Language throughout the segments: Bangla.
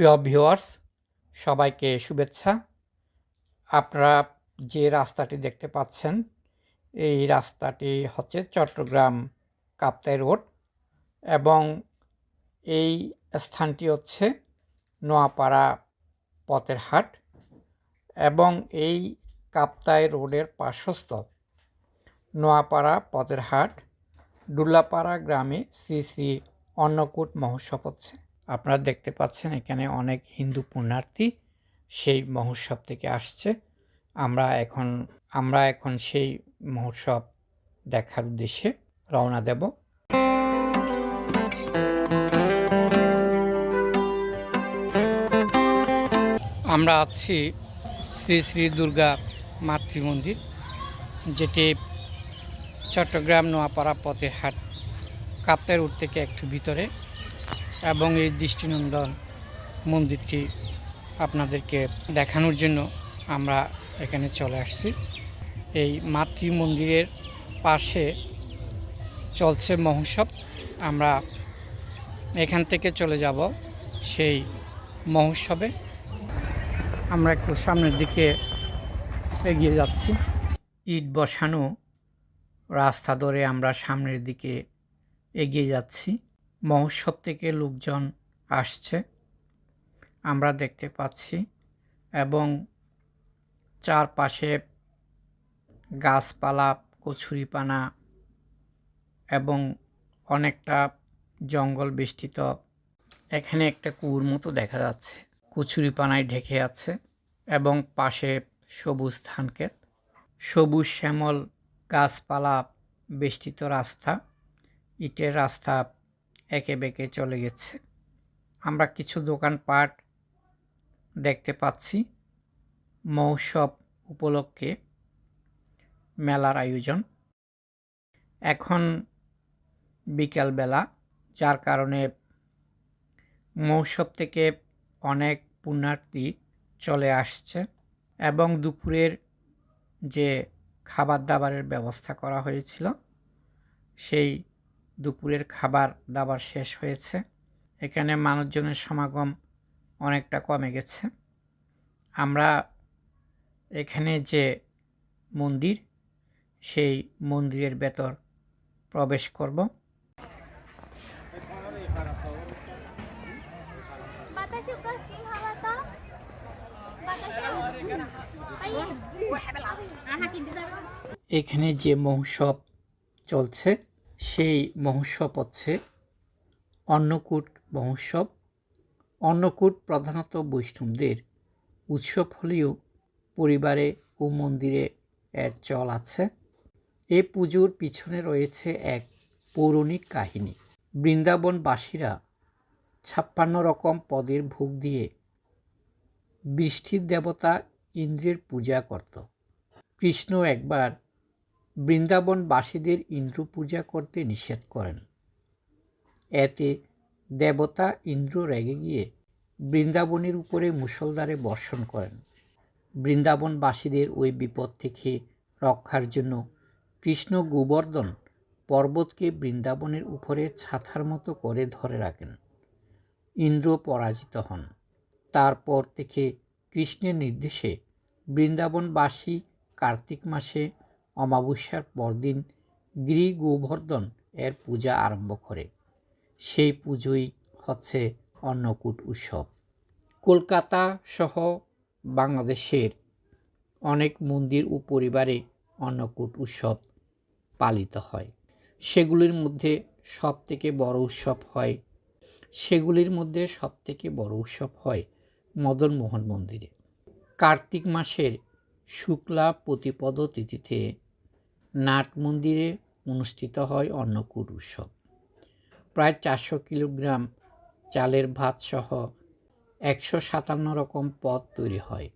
প্রিয় ভিউয়ার্স, সবাইকে শুভেচ্ছা। আপনারা যে রাস্তাটি দেখতে পাচ্ছেন, এই রাস্তাটি হচ্ছে চট্টগ্রাম কাপ্তাই রোড এবং এই স্থানটি হচ্ছে নোয়াপাড়া পথের হাট এবং এই কাপ্তাই রোডের পার্শ্বস্থ নোয়াপাড়া পথের হাট ডুল্লাপাড়া গ্রামে শ্রী শ্রী অন্নকূট মহোৎসব হচ্ছে। আপনারা দেখতে পাচ্ছেন এখানে অনেক হিন্দু পুণ্যার্থী সেই মহোৎসব থেকে আসছে। আমরা এখন আমরা এখন সেই মহোৎসব দেখার উদ্দেশ্যে রওনা দেব। আমরা আছি শ্রী শ্রী দুর্গা মাতৃ মন্দির, যেটি চট্টগ্রাম নোয়াপাড়া পথে হাট, কাপ্তাই রোড থেকে একটু ভিতরে। এবং এই দৃষ্টিনন্দন মন্দিরটি আপনাদেরকে দেখানোর জন্য আমরা এখানে চলে আসছি। এই মাতৃ মন্দিরের পাশে চলছে মহোৎসব। আমরা এখান থেকে চলে যাব সেই মহোৎসবে। আমরা একটু সামনের দিকে এগিয়ে যাচ্ছি। ইট বসানো রাস্তা ধরে আমরা সামনের দিকে এগিয়ে যাচ্ছি। মহোৎসব থেকে লোকজন আসছে। আমরা দেখতে পাচ্ছি এবং চারপাশে গাছপালা, কচুরিপানা এবং অনেকটা জঙ্গল বেষ্টিত। এখানে একটা কুয়োর মতো দেখা যাচ্ছে। কচুরিপানায় ঢেকে আছে এবং পাশে সবুজ ধানক্ষেত সবুজ শ্যামল গাছপালা বেষ্টিত রাস্তা। ইটের রাস্তা একে বেঁকে চলে গেছে। আমরা কিছু দোকানপাট দেখতে পাচ্ছি। মহোৎসব উপলক্ষে মেলার আয়োজন। এখন বিকালবেলা, যার কারণে মহোৎসব থেকে অনেক পুণ্যার্থী চলে আসছে এবং দুপুরের যে খাবার দাবারের ব্যবস্থা করা হয়েছিল, সেই দুপুরের খাবার দাবার শেষ হয়েছে। এখানে মানুষজনের সমাগম অনেকটা কমে গেছে। আমরা এখানে যে মন্দির সেই মন্দিরের ভেতর প্রবেশ করব। এখানে যে মহোৎসব চলছে সেই মহোৎসব হচ্ছে অন্নকূট মহোৎসব। অন্নকূট প্রধানত বৈষ্ণবদের উৎসব হলেও পরিবারে ও মন্দিরে এর চল আছে। এ পুজোর পিছনে রয়েছে এক পৌরাণিক কাহিনী। বৃন্দাবনবাসীরা ছাপ্পান্ন রকম পদের ভোগ দিয়ে বৃষ্টির দেবতা ইন্দ্রের পূজা করত। কৃষ্ণ একবার বৃন্দাবনবাসীদের ইন্দ্র পূজা করতে নিষেধ করেন। এতে দেবতা ইন্দ্র রেগে গিয়ে বৃন্দাবনের উপরে মুসলধারে বর্ষণ করেন। বৃন্দাবনবাসীদের ওই বিপদ থেকে রক্ষার জন্য কৃষ্ণ গোবর্ধন পর্বতকে বৃন্দাবনের উপরে ছাতার মতো করে ধরে রাখেন। ইন্দ্র পরাজিত হন। তারপর থেকে কৃষ্ণের নির্দেশে বৃন্দাবনবাসী কার্তিক মাসে অমাবস্যার পরদিন গিরি গোবর্ধন এর পূজা আরম্ভ করে। সেই পুজোই হচ্ছে অন্নকূট উৎসব। কলকাতা সহ বাংলাদেশের অনেক মন্দির ও পরিবারে অন্নকূট উৎসব পালিত হয়। সেগুলির মধ্যে সব থেকে বড় উৎসব হয় সেগুলির মধ্যে সব থেকে বড় উৎসব হয় মদন মোহন মন্দিরে। কার্তিক মাসের শুক্লা প্রতিপদ তিথিতে নাট মন্দিরে অনুষ্ঠিত হয় অন্নকূট উৎসব প্রায় চারশো কিলোগ্রাম চালের ভাত সহ একশো সাতান্ন রকম পদ তৈরি হয়।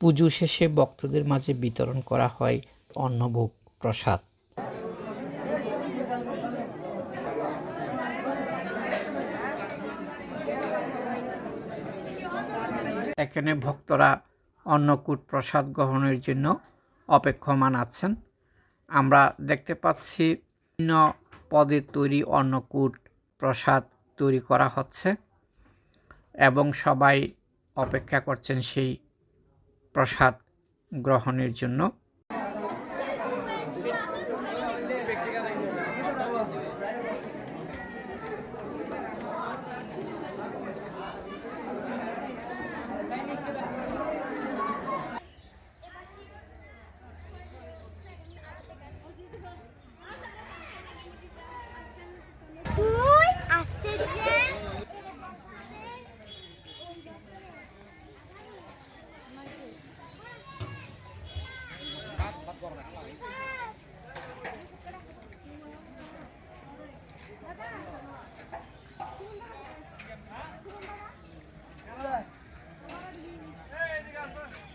পুজো শেষে ভক্তদের মাঝে বিতরণ করা হয় অন্নভোগ প্রসাদ। এখানে ভক্তরা অন্নকূট প্রসাদ গ্রহণের জন্য অপেক্ষমান আছেন। আমরা দেখতে পাচ্ছি বিভিন্ন পদে তৈরি অন্নকূট প্রসাদ তৈরি করা হচ্ছে এবং সবাই অপেক্ষা করছেন সেই প্রসাদ গ্রহণের জন্য।